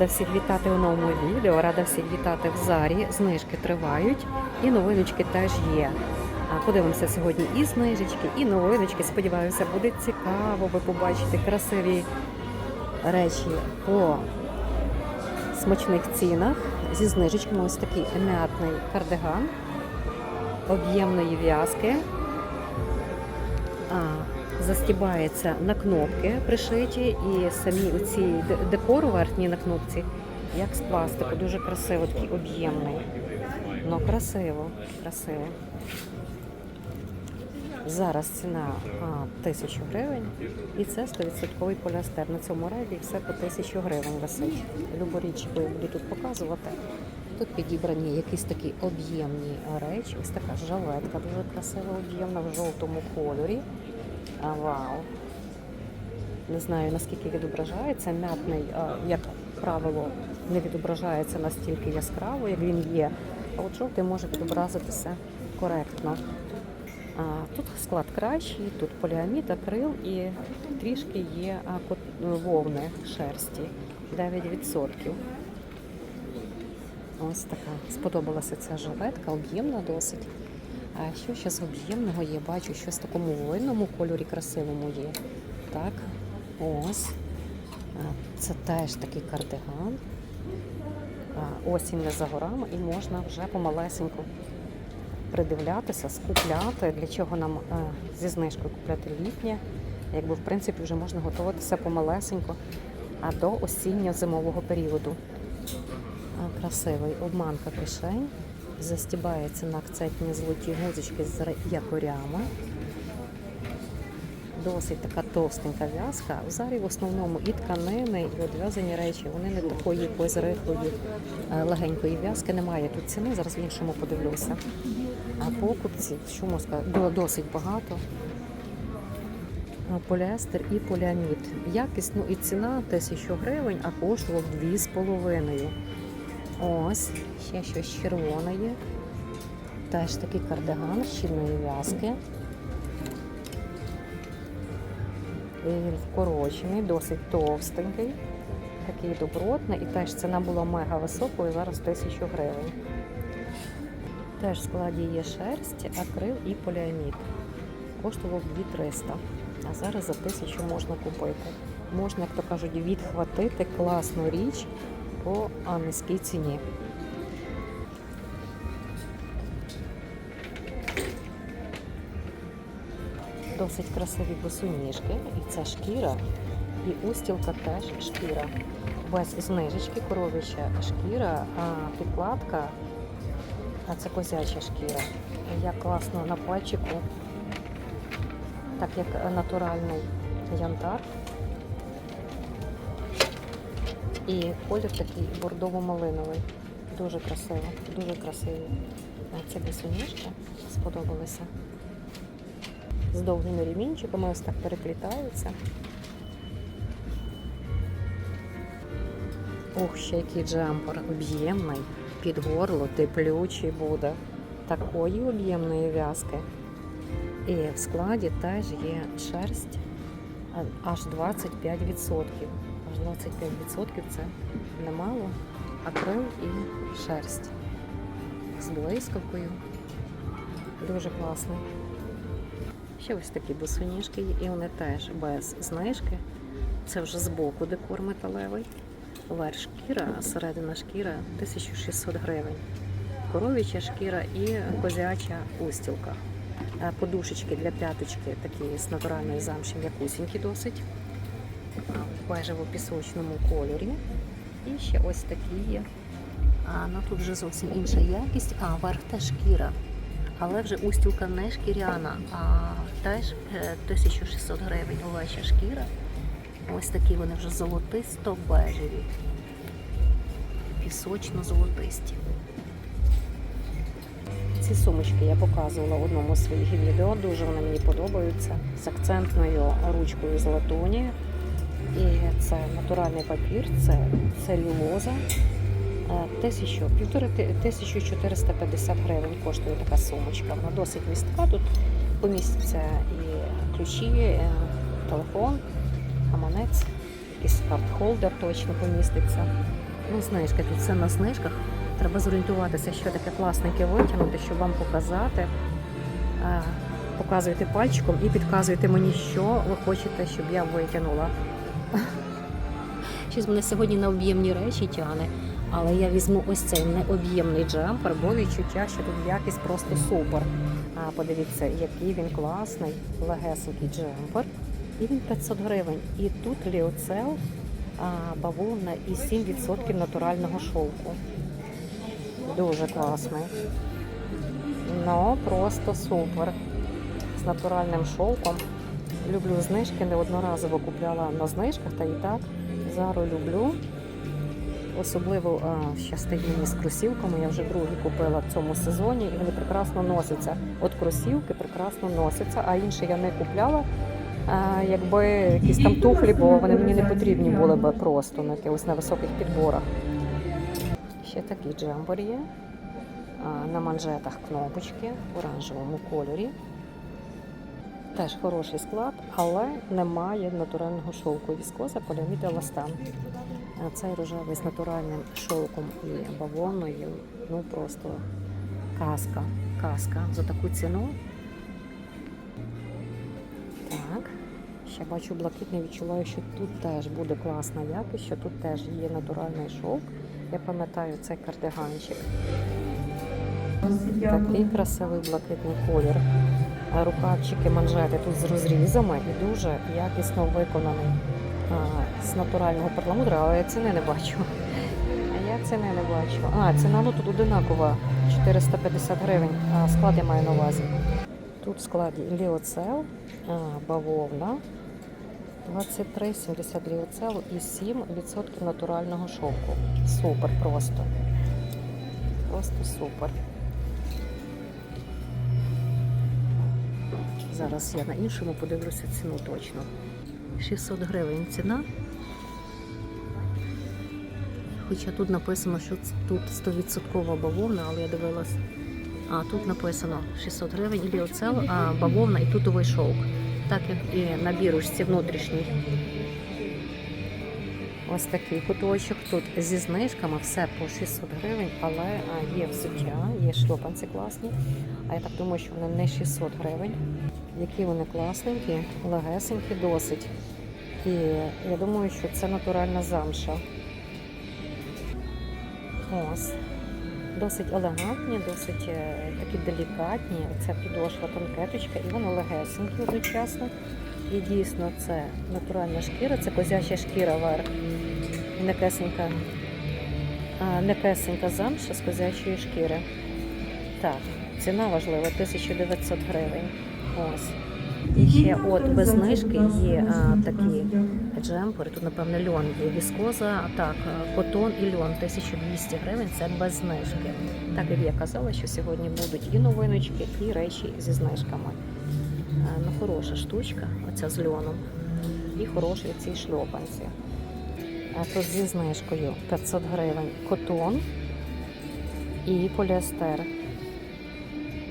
Рада всіх вітати у новому відео, рада всіх вітати в Зарі. Знижки тривають і новиночки теж є. Подивимося сьогодні і знижечки, і новиночки. Сподіваюся, буде цікаво. Ви побачите красиві речі по смачних цінах. Зі знижечками ось такий еміатний кардиган об'ємної в'язки. Застібається на кнопки пришиті, і самі оці декор верхній на кнопці, як з пластику, дуже красиво, такий об'ємний. Ну, красиво, красиво. Зараз ціна а, 1000 гривень, і це 100% поліастер. На цьому рейді все по 1000 гривень висить. Любу річ, я буду тут показувати. Тут підібрані якісь такі об'ємні речі. Ось така жалетка дуже красива, об'ємна в жовтому кольорі. Вау! Не знаю наскільки відображається. Мятний, як правило, не відображається настільки яскраво, як він є. А от жовтий може відобразитися коректно. Тут склад кращий, тут поліамід, акрил і трішки є вовни шерсті 9%. Ось така. Сподобалася ця жилетка, об'ємна досить. А що ще з об'ємного є? Бачу, щось в такому воїнному кольорі красивому є. Так, ось. Це теж такий кардиган. А, Осінь не за горами і можна вже помалесеньку придивлятися, скупляти, для чого нам е, зі знижкою купляти літнє. Якби в принципі вже можна готуватися помалесенько а до осінньо-зимового періоду. Красивий обманка кишень. Застібається на акцентні золоті гузочки з якорями. Досить така товстенька в'язка. В зарі в основному і тканини, і одв'язані речі. Вони не такої якоїсь рихлої, е, легенької в'язки. Немає тут ціни. Зараз в іншому подивлюся. А покупці, що можна сказати, досить багато. Поліестер і поліамід. Якість, ну і ціна 1000 гривень, а коштував 2,5. Ось, ще щось червоне. Теж такий кардиган щільної в'язки. Він вкорочений, досить товстенький, такий добротний. І теж ціна була мега високою, зараз 1000 гривень. Теж в складі є шерсть, акрил і поліамід. Коштував 2300, а зараз за 1000 можна купити. Можна, як то кажуть, відхватити класну річ по низькій ціні. Досить красиві босоніжки, і це шкіра, і устілка теж шкіра. Без знижечки, коров'яча шкіра, а підкладка, а це козяча шкіра. Як класно на пальчику, так як натуральний янтар. І колір такий бордово-малиновий. Дуже красиво, дуже красиві. А Ці босоніжки сподобалися. З довгими ремінчиками ось так переплітаються. Ух, ще який джемпер об'ємний, під горло, теплючий буде. Такої об'ємної в'язки. І в складі теж є шерсть аж 25%. Аж 25% це немало. Акрил і шерсть. З блискавкою. Дуже класний. Ще ось такі босоніжки і вони теж без знижки. Це вже збоку декор металевий. Верх шкіра, середина шкіра 1600 гривень. Коров'яча шкіра і козяча устілка. Е, Подушечки для п'яточки такі з натуральної замші м'якусінькі досить. Бежево-пісочному кольорі. І ще ось такі є. А ну тут вже зовсім інша якість. А верх шкіра. Але вже устілка не шкіряна, а теж е, 1600 гривень овеча шкіра. Ось такі вони вже золотисто бежеві. Пісочно-золотисті. Ці сумочки я показувала в одному з своїх відео. Дуже вони мені подобаються. З акцентною ручкою з латуні. І це натуральний папір, це целюлоза. Е, Тисячу, півтори ти- 1450 гривень коштує така сумочка. Вона досить містка. Тут помістяться і ключі, е, телефон, гаманець, якийсь карт-холдер точно поміститься. Ну, знижки, тут все на знижках. Треба зорієнтуватися, що таке класненьке витягнути, щоб вам показати. Е, Показуйте пальчиком і підказуйте мені, що ви хочете, щоб я витягнула. Щось мене сьогодні на об'ємні речі тягне, але я візьму ось цей необ'ємний джемпер, бо відчуття, що тут якість просто супер. А подивіться, який він класний, легесенький джемпер. І він 500 гривень. І тут ліоцел бавовна і 7% натурального шовку. Дуже класний. Ну, просто супер. З натуральним шовком. Люблю знижки, неодноразово купляла на знижках, та і так. Зару люблю. Особливо а, щастить мені з кросівками. Я вже другі купила в цьому сезоні і вони прекрасно носяться. От кросівки прекрасно носяться, а інші я не купляла. А, якби якісь там туфлі, бо вони мені не потрібні були б просто на якихось на високих підборах. Ще такий джемпер є. На манжетах кнопочки в оранжевому кольорі. Теж хороший склад, але немає натурального шовку. Віскоза поліамід еластан. А Цей рожевий з натуральним шовком і бавовною. Ну просто казка. Казка. За таку ціну. Так. Ще бачу блакитний, відчуваю, що тут теж буде класна якість, що тут теж є натуральний шовк. Я пам'ятаю цей кардиганчик. Такий красивий блакитний колір. А Рукавчики, манжети тут з розрізами і дуже якісно виконаний а, з натурального перламутру, але я ціни не бачу. Я ціни не бачу. А, ціна ну тут одинакова 450 гривень. А, склад я маю на увазі. Тут в складі ліоцел, а, бавовна, 23,70 ліоцелу і 7% натурального шовку. Супер просто. Просто супер. Зараз я на іншому подивлюся ціну точно. 600 гривень ціна. Хоча тут написано, що тут 100% бавовна, але я дивилась. А тут написано 600 гривень а бавовна і тутовий шовк. Так як і на бірушці внутрішній. Ось такий куточок. Тут зі знижками все по 600 гривень, але є взуття, є шльопанці класні. А я так думаю, що вони не 600 гривень. Які вони класненькі, легесенькі досить. І я думаю, що це натуральна замша. Ось. Досить елегантні, досить е, такі делікатні. Ця підошва тонкеточка, і вони легесенькі одночасно. І дійсно це натуральна шкіра, це козяча шкіра. І Некесенька, некесенька замша з козячої шкіри. Так, ціна важлива 1900 гривень. Ось. І ще от без знижки є а, такі джемпери. Тут, напевно, льон є віскоза, так, котон і льон 1200 гривень це без знижки. Так як я казала, що сьогодні будуть і новиночки, і речі зі знижками. А, ну, хороша штучка, оця з льоном. І хороші ці шльопанці. А тут зі знижкою 500 гривень котон і поліестер.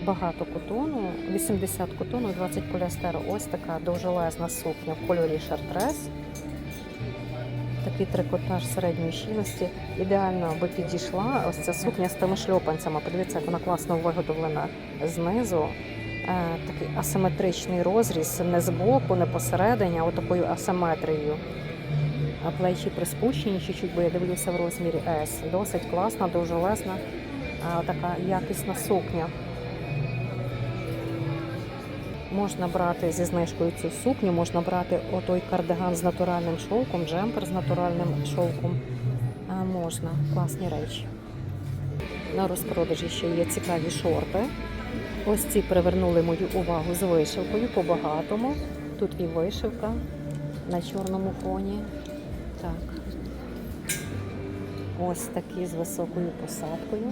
Багато котону, 80 котону, 20 поліестеру. Ось така довжелезна сукня в кольорі шартрес. Такий трикотаж середньої щільності. Ідеально би підійшла ось ця сукня з тими шльопанцями. Подивіться, як вона класно виготовлена знизу. Е, такий асиметричний розріз, не збоку, не посередині, а отакою асиметрією. А плечі приспущені чуть-чуть, бо я дивлюся в розмірі S. Досить класна, довжелезна, а, така якісна сукня. Можна брати зі знижкою цю сукню, можна брати отой кардиган з натуральним шовком, джемпер з натуральним шовком. А, можна, класні речі. На розпродажі ще є цікаві шорти. Ось ці привернули мою увагу з вишивкою по-багатому. Тут і вишивка на чорному фоні. Так. Ось такі з високою посадкою.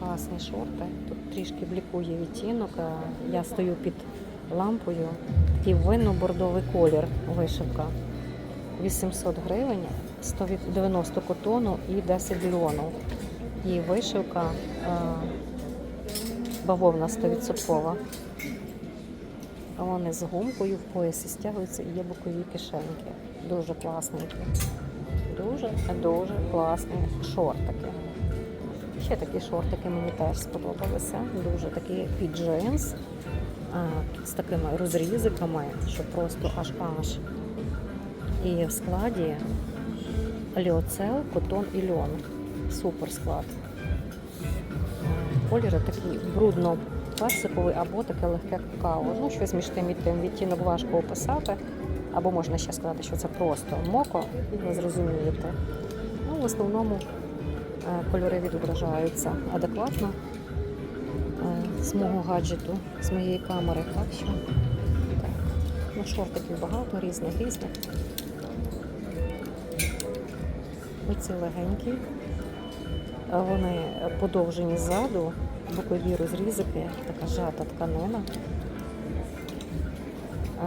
Класні шорти. Тут трішки блікує відтінок. а Я стою під лампою. Такий винно-бордовий колір вишивка. 800 гривень, 190 котону і 10 льону. І вишивка бавовна 100%. А вони з гумкою в поясі стягуються і є бокові кишеньки. Дуже класненькі. дуже-дуже класні шортики. Ще такі шортики мені теж сподобалися. Дуже такі під джинс з такими розрізиками, що просто аж аж. І в складі ліоцел, котон і льон. Супер склад. А, Кольори такі брудно-персиковий або таке легке какао. Ну, щось між тим і тим відтінок важко описати. Або можна ще сказати, що це просто моко, ви зрозумієте. Ну, в основному е, кольори відображаються адекватно е, з мого гаджету, з моєї камери. Так що так. Ну, шортиків багато, різних різних. Оці легенькі. Вони подовжені ззаду, бокові розрізики, така жата тканина.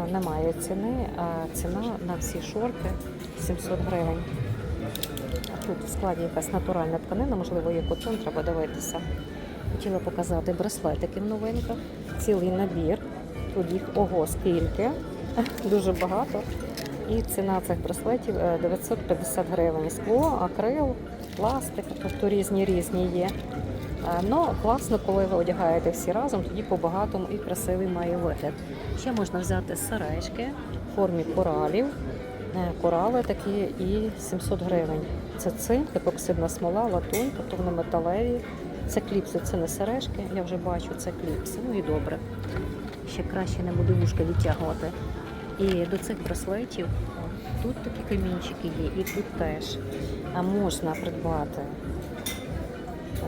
Е, Немає ціни, а ціна на всі шорти 700 гривень. Тут в складі якась натуральна тканина, можливо, є котон, треба дивитися. Хотіла показати браслетики в новинках, цілий набір. Тут їх ого скільки, дуже багато. І ціна цих браслетів е, 950 гривень. Скло, акрил, пластик, тобто різні різні є. Ну, класно, коли ви одягаєте всі разом, тоді по-багатому і красивий має вигляд. Ще можна взяти сережки в формі коралів. Е, Корали такі і 700 гривень. Це цинк, епоксидна смола, латунь, тобто вони металеві. Це кліпси, це не сережки, я вже бачу, це кліпси. Ну і добре. Ще краще не буду вушка відтягувати. І до цих браслетів тут такі камінчики є, і тут теж. А можна придбати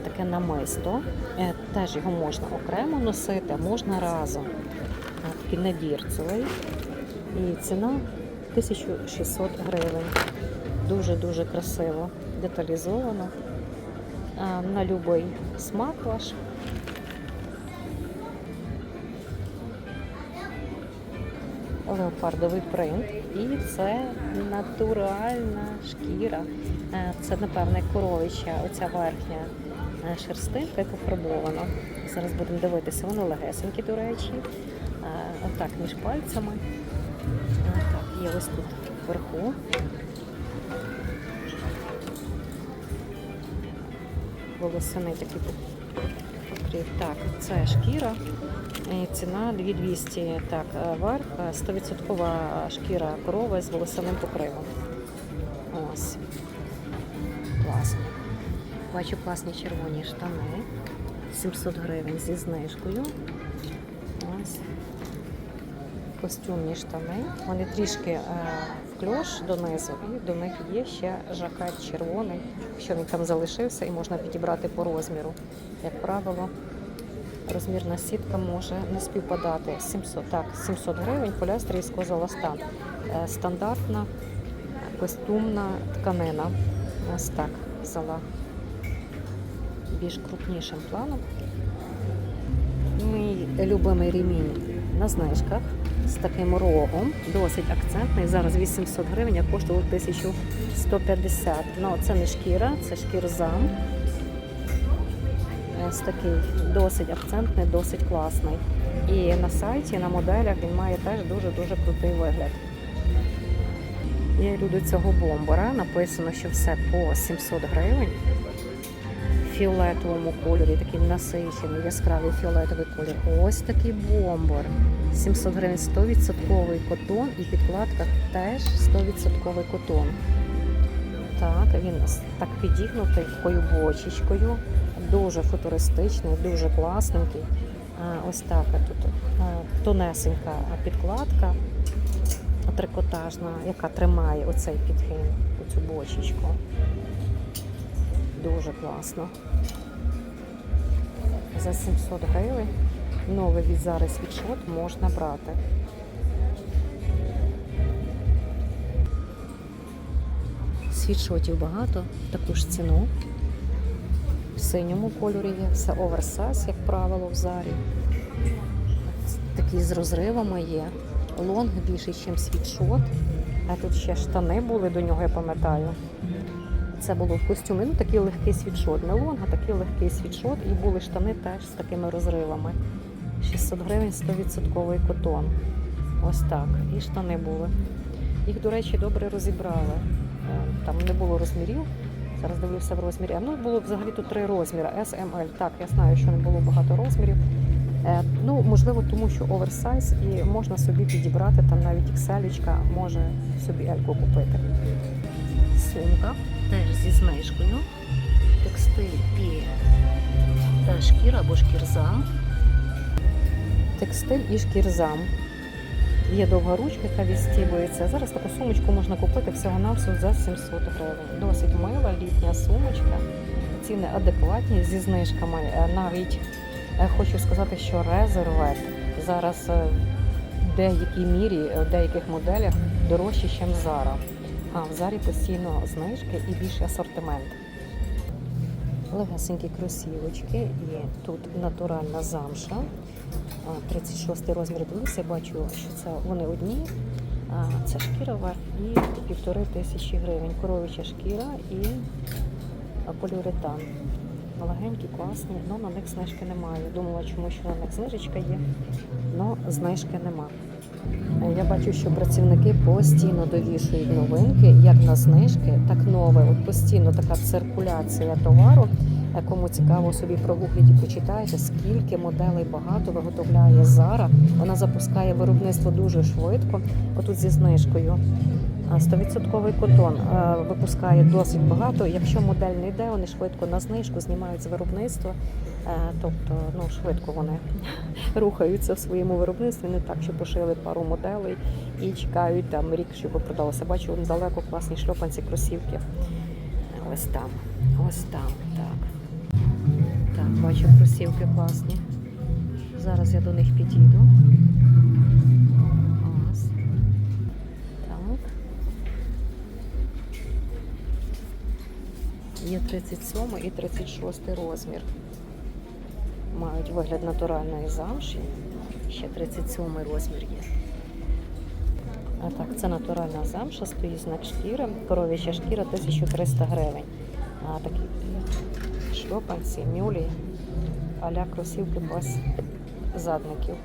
таке намисто. Е, Теж його можна окремо носити, а можна разом. Е, Такий набір цілий. І ціна 1600 гривень. Дуже-дуже красиво, деталізовано. На будь-який смак ваш. Леопардовий принт. І це натуральна шкіра. Е, Це, напевне, коровича, оця верхня е, шерстинка, яка фарбована. Зараз будемо дивитися, вони легесенькі, до речі. Е, Отак між пальцями. Так, є ось тут вверху. Волосини такі покрив. Так, це шкіра. Ціна 2200. Так, е, верх е, 100% шкіра корови з волосяним покривом. Ось. Класно. Бачу класні червоні штани. 700 гривень зі знижкою. Ось. Костюмні штани. Вони трішки е, в кльош донизу, і до них є ще жакет червоний, що він там залишився, і можна підібрати по розміру. Як правило, розмірна сітка може не співпадати. 700, так, 700 гривень, полястрій з козолостан. Е, Стандартна костюмна тканина. Ось так взяла більш крупнішим планом. Мій любимий ремінь на знижках з таким рогом, досить акцентний. Зараз 800 гривень, а коштував 1150. Ну, це не шкіра, це шкірзам. Ось такий досить акцентний, досить класний. І на сайті, на моделях він має теж дуже-дуже крутий вигляд. Я йду до цього бомбера. Написано, що все по 700 гривень. В фіолетовому кольорі, такий насичений, яскравий фіолетовий колір. Ось такий бомбер. 700 гривень 100% котон і підкладка теж 100% котон. Так, він так підігнутий такою бочечкою. Дуже футуристичний, дуже класненький. Ось так тут тонесенька підкладка трикотажна, яка тримає оцей підгин, оцю бочечку. Дуже класно. За 700 гривень новий від зараз світшот можна брати. Світшотів багато, таку ж ціну. Синьому кольорі є, все оверсайз, як правило, в зарі. Такі з розривами є. Лонг більший, ніж світшот. А тут ще штани були до нього, я пам'ятаю. Це було в костюмі. Ну, такий легкий світшот. Не лонг, а такий легкий світшот. І були штани теж з такими розривами. 600 гривень 100% котон. Ось так. І штани були. Їх, до речі, добре розібрали. Там не було розмірів. Зараз дивлюся в розмірі. Ну, було взагалі тут три розміри. S, M, L. Так, я знаю, що не було багато розмірів. Е, Ну, можливо, тому що оверсайз і можна собі підібрати там навіть XL може собі Ельку купити. Сумка теж зі знижкою. Текстиль і та шкіра або шкірзам. Текстиль і шкірзам. Є довга ручка, яка відстібується. Зараз таку сумочку можна купити всього-навсього за 700 гривень. Досить мила літня сумочка. Ціни адекватні зі знижками. Е, Навіть е, хочу сказати, що резервет зараз е, в деякій мірі, в деяких моделях дорожче, ніж Зара. А в Зарі постійно знижки і більший асортимент. Легесенькі кросівочки і тут натуральна замша. А, 36 розмір дивлюся, бачу, що це вони одні. Це шкіра і півтори тисячі гривень. Коров'яча шкіра і поліуретан. Легенькі, класні, але на них знижки немає. Думала, чому що на них знижечка є, але знижки нема. Е, Я бачу, що працівники постійно довішують новинки, як на знижки, так нове. От постійно така циркуляція товару. Кому цікаво, собі прогугліть і почитайте, скільки моделей багато виготовляє Зара. Вона запускає виробництво дуже швидко. Отут зі знижкою. А 100% котон випускає досить багато. Якщо модель не йде, вони швидко на знижку знімають з виробництва. Тобто, ну швидко вони рухаються в своєму виробництві, не так, що пошили пару моделей і чекають там рік, щоб продалося. Бачу, далеко класні шльопанці, кросівки. Ось там, ось там, бачу кросівки класні. Зараз я до них підійду. Так. Є 37 і 36 розмір. Мають вигляд натуральної замші. Ще 37 розмір є. А так, це натуральна замша, стоїть знак шкіри, коров'яча шкіра 1300 гривень. А такі шльопанці, мюлі, а-ля кросівки без задників,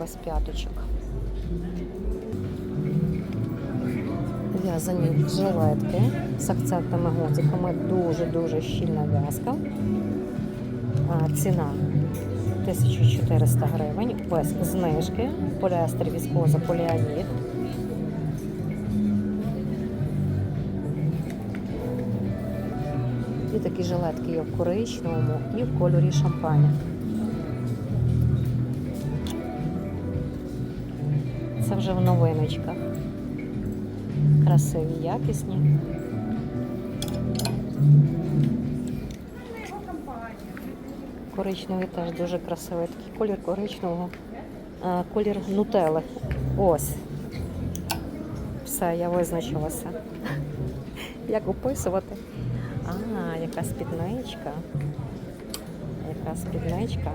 без п'яточок. В'язані жилетки з акцентними гудзиками, дуже-дуже щільна в'язка. Ціна 1400 гривень без знижки, поліестер, віскоза, поліамід. І такі жилетки є в коричневому і в кольорі шампаня. Це вже в новиночках. Красиві, якісні. Коричневий теж дуже красивий. Такий колір коричневого, а, колір нутели. Ось. Все, я визначилася. Як описувати? А, яка спідничка. Яка спідничка.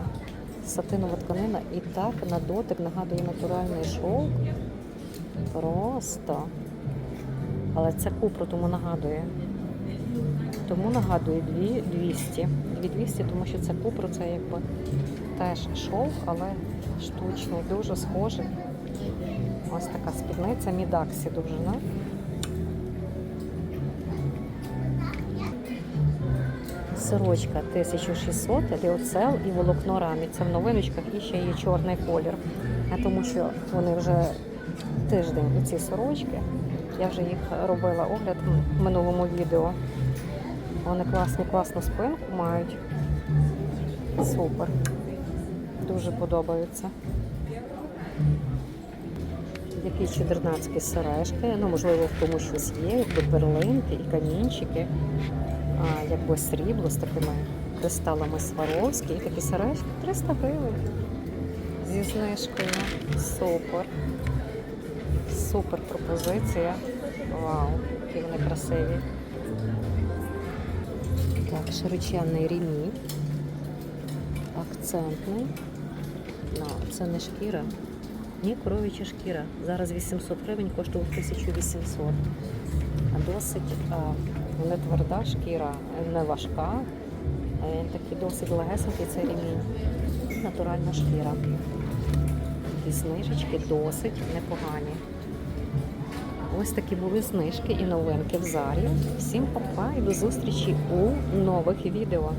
Сатинова тканина і так на дотик нагадує натуральний шовк. Просто. Але це купру, тому нагадує. Тому нагадує 2200. 2200, тому що це купру, це якби теж шовк, але штучний, дуже схожий. Ось така спідниця, мідаксі довжина. Сорочка 1600, ліоцел і волокно рамі. Це в новиночках і ще є чорний колір. А тому що вони вже тиждень у ці сорочки. Я вже їх робила огляд в минулому відео. Вони класні, класну спинку мають. Супер. Дуже подобаються. Які чудернацькі сережки. Ну, можливо, в тому щось є, якби перлинки і камінчики, якби срібло з такими кристалами Сваровські. І такі сережки 300 гривень. Зі знижкою. Супер. Супер пропозиція. Вау, які вони красиві. Так, широченний ремінь. Акцентний. Ну, це не шкіра. Ні, коров'яча шкіра. Зараз 800 гривень, коштував 1800. А Досить а, не тверда шкіра, не важка. Він Такий досить легесенький цей ремінь. Натуральна шкіра. Такі знижечки досить непогані. Ось такі були знижки і новинки в зарі. Всім па-па і до зустрічі у нових відео.